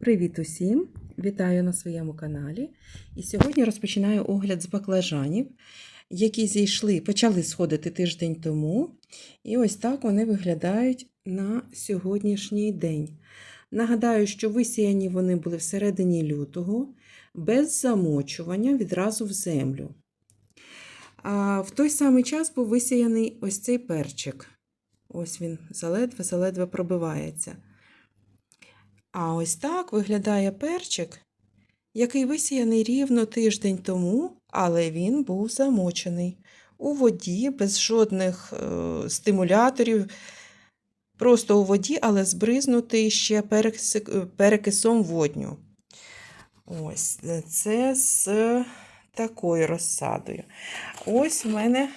Привіт усім! Вітаю на своєму каналі. І сьогодні розпочинаю огляд з баклажанів, які зійшли, почали сходити тиждень тому. І ось так вони виглядають на сьогоднішній день. Нагадаю, що висіяні вони були всередині лютого, без замочування відразу в землю. А в той самий час був висіяний ось цей перчик. Ось він заледве-заледве пробивається. А ось так виглядає перчик, який висіяний рівно тиждень тому, але він був замочений у воді, без жодних е, стимуляторів, просто у воді, але збризнутий ще перекисом водню. Ось е, це з такою розсадою. Ось в мене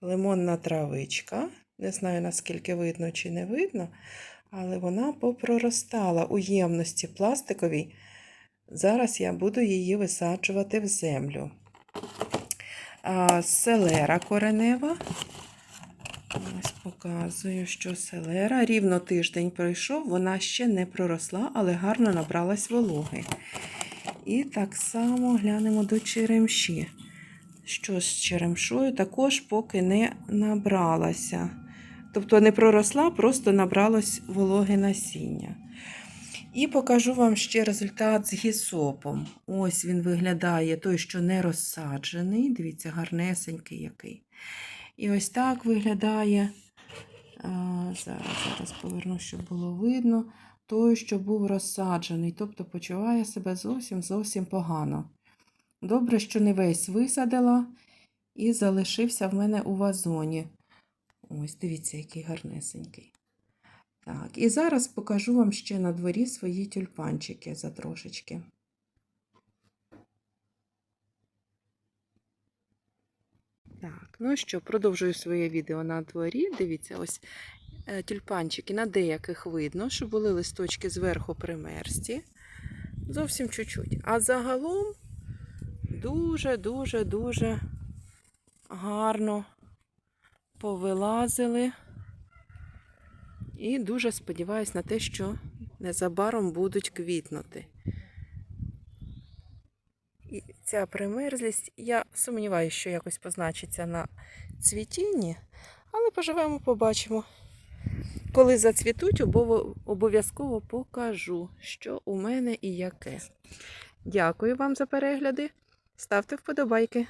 лимонна травичка. Не знаю, наскільки видно чи не видно, але вона попроростала у ємності пластиковій. Зараз я буду її висаджувати в землю. А, селера коренева. Ось показую, що селера рівно тиждень пройшов, вона ще не проросла, але гарно набралась вологи. І так само глянемо до черемші. Що з черемшою також поки не набралася. Тобто не проросла, просто набралось вологе насіння. І покажу вам ще результат з гісопом. Ось він виглядає той, що не розсаджений. Дивіться, гарнесенький який. І ось так виглядає. Зараз, зараз поверну, щоб було видно. Той, що був розсаджений, тобто почуває себе зовсім зовсім погано. Добре, що не весь висадила і залишився в мене у вазоні. Ось, дивіться, який гарнесенький. Так, і зараз покажу вам ще на дворі свої тюльпанчики за трошечки. Так, ну що, продовжую своє відео на дворі. Дивіться, ось е, тюльпанчики на деяких видно, що були листочки зверху примерзті. Зовсім чуть-чуть. А загалом дуже-дуже-дуже гарно повилазили. І дуже сподіваюся на те, що незабаром будуть квітнути. І ця примерзлість, я сумніваюся, що якось позначиться на цвітінні, але поживемо, побачимо. Коли зацвітуть, обов'язково покажу, що у мене і яке. Дякую вам за перегляди. Ставте вподобайки.